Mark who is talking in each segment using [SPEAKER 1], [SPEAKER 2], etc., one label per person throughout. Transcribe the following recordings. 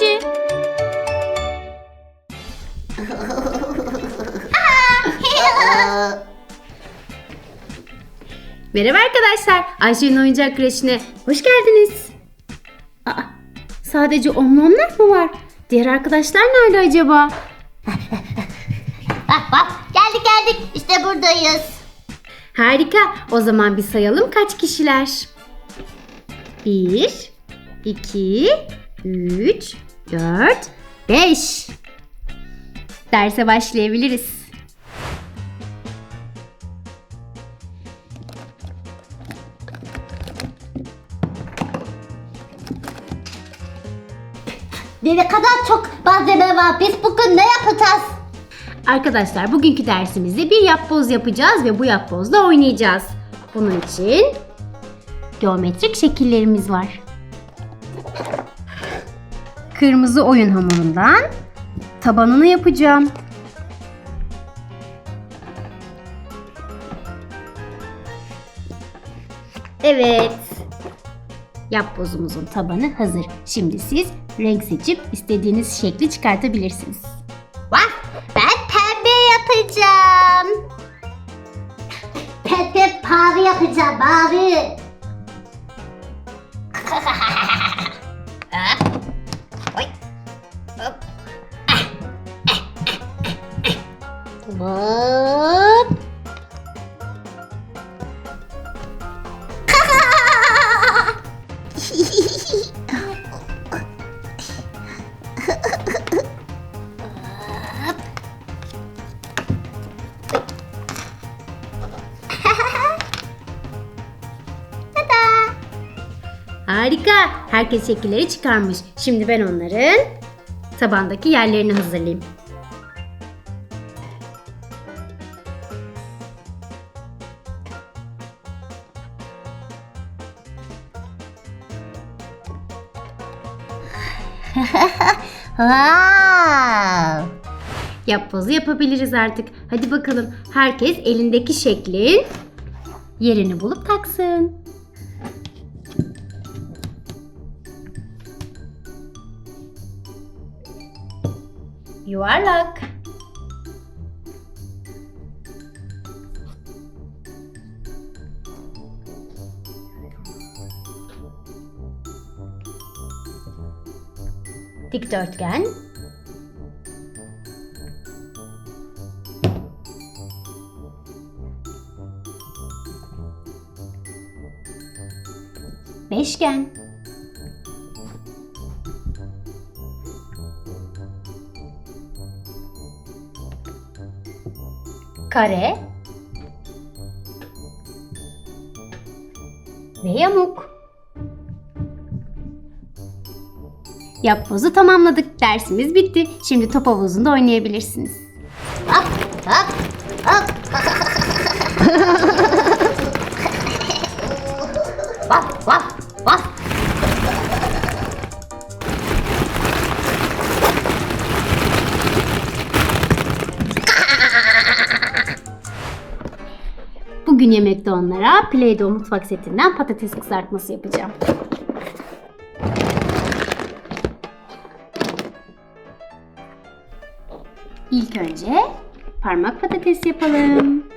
[SPEAKER 1] kişi. Merhaba arkadaşlar. Ayşe'nin oyuncak kreşine hoş geldiniz. Aa, sadece omlomlar mı var? Diğer arkadaşlar nerede acaba?
[SPEAKER 2] Bak bak geldik geldik işte buradayız.
[SPEAKER 1] Harika. O zaman bir sayalım kaç kişiler? 1, 2, 3, 4, 5. Derse başlayabiliriz.
[SPEAKER 2] Ne kadar çok malzeme var biz bugün ne yapacağız?
[SPEAKER 1] Arkadaşlar bugünkü dersimizde bir yapboz yapacağız ve bu yapbozda oynayacağız. Bunun için geometrik şekillerimiz var. Kırmızı oyun hamurundan tabanını yapacağım. Evet. Yapbozumuzun tabanı hazır. Şimdi siz renk seçip istediğiniz şekli çıkartabilirsiniz.
[SPEAKER 2] Vah ben pembe yapacağım. Pembe mavi yapacağım mavi.
[SPEAKER 1] Harika. Herkes şekilleri çıkarmış. Şimdi ben onların tabandaki yerlerini hazırlayayım.
[SPEAKER 2] Wow.
[SPEAKER 1] Yapbozu yapabiliriz artık. Hadi bakalım. Herkes elindeki şeklin yerini bulup taksın. Yuvarlak. Dikdörtgen. Beşgen. Kare. Ve yamuk. Yapbozu tamamladık. Dersimiz bitti. Şimdi top havuzunda oynayabilirsiniz.
[SPEAKER 2] Hop hop hop. Vah vah vah.
[SPEAKER 1] Bugün yemekte onlara Play-Doh mutfak setinden patates kızartması yapacağım. İlk önce parmak patates yapalım.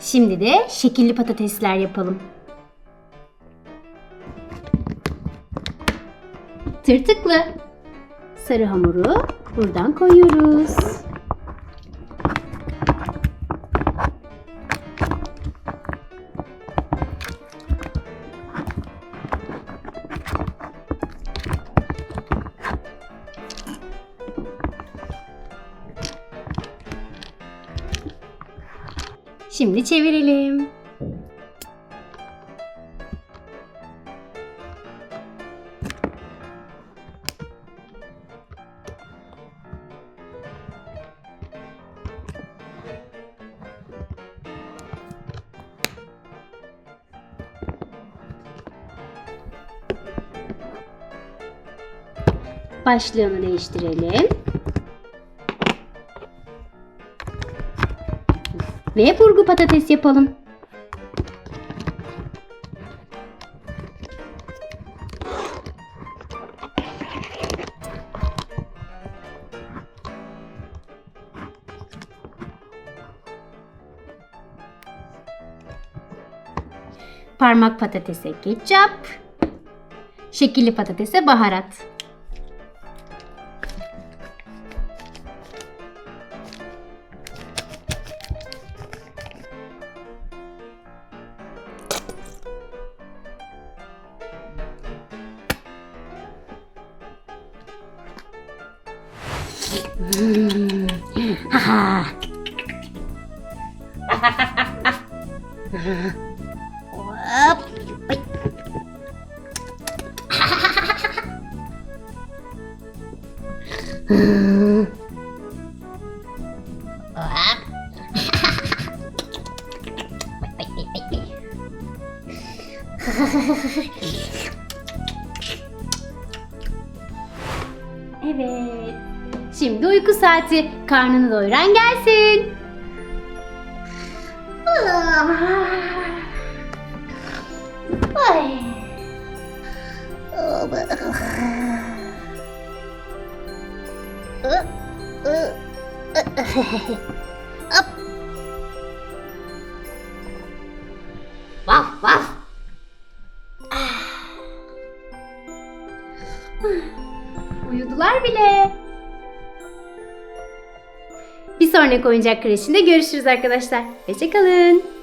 [SPEAKER 1] Şimdi de şekilli patatesler yapalım. Tırtıklı. Sarı hamuru buradan koyuyoruz. Şimdi çevirelim. Başlığını değiştirelim. Ve burgu patates yapalım. Parmak patatese ketçap. Şekilli patatese baharat.
[SPEAKER 2] 하하.
[SPEAKER 1] evet. Şimdi uyku saati. Karnını doyuran gelsin.
[SPEAKER 2] Hop. Vaf vaf.
[SPEAKER 1] Uyudular bile. Bir sonraki oyuncak kreşinde görüşürüz arkadaşlar. Hoşçakalın.